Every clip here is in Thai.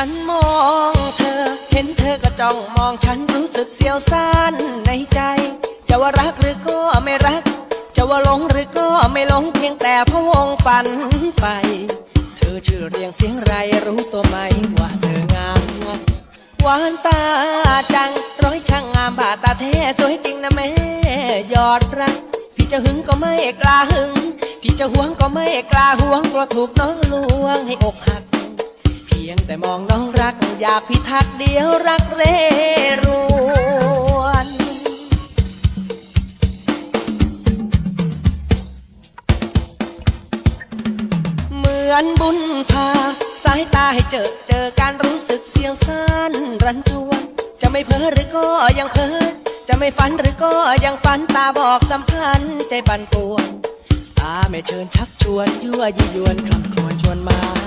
ันมองเธอ เห็นเธอก็จ้องมองฉันรู้สึกเสียวซ่านในใจ จะว่ารักหรือก็ไม่รัก จะว่าหลงหรือก็ไม่หลงเพียงแต่พะวงฝันไป เธอชื่อเรียงเสียงไรรู้ตัวไหมว่าเธองามหวานตาจังร้อยช่างงามบาดตาแท้สวยจริงนะแม่ยอดรัก พี่จะหึงก็ไม่กล้าหึง พี่จะหวงก็ไม่กล้าหวงกลัวถูกน้องลวงให้อกหัก ยงแต่มองน้องรัก อยากพิทักษ์เดียวรักเรรวนเหมือนบุญพา สายตาให้เจอเจอการรู้สึกเสียวซ่านรันจวน จะไม่เพ้อหรือก็ยังเพ้อจะไม่ฝันหรือก็ยังฝันตาบอกสัมพันธ์ใจปั่นป่วนตาไม่เชิญชักชวนยั่วยี่ยวนคำครวญชวนมา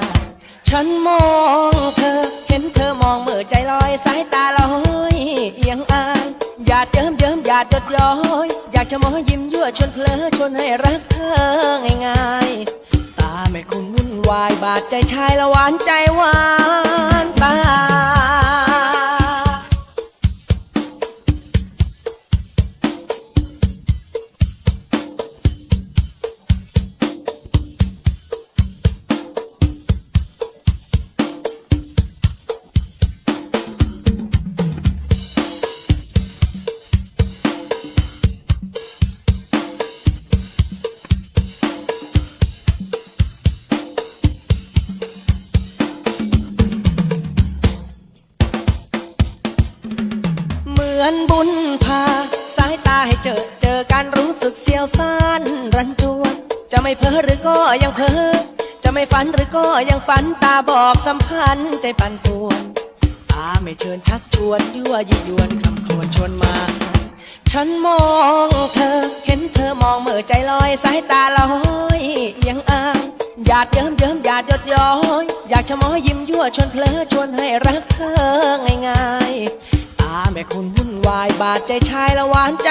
ฉันมองเธอ เห็นเธอมองเมื่อใจลอยสายตาลอยเอียงอายอย่าเจิมเยิมอย่าจดย้อย อยากจะมอยิ้มยั่วชวนเพลอชวนให้รักเธอง่ายๆ ตาไม่คุ้นวุ่นวายบาดใจชายละหวานใจหวาน มือนบุญพา สายตาให้เจอเจอการรู้สึกเสียวซ่านรันจวน จะไม่เพ้อหรือก็ยังเพ้อ จะไม่ฝันหรือก็ยังฝันตาบอกสัมพันธ์ใจปั่นป่วนตาไม่เชิญชักชวนยั่วยี่ยวนคำครวญชวนมา ฉันมองเธอเห็นเธอมองเมื่อใจลอยสายตาลอยเอียังอายหยาดเยิ้มเยิ้มหยาดยดย้อย อยากจะม้อยิ้มยั่วชวนเพลอชวนให้รักเธอ ใจชายละหวานใจ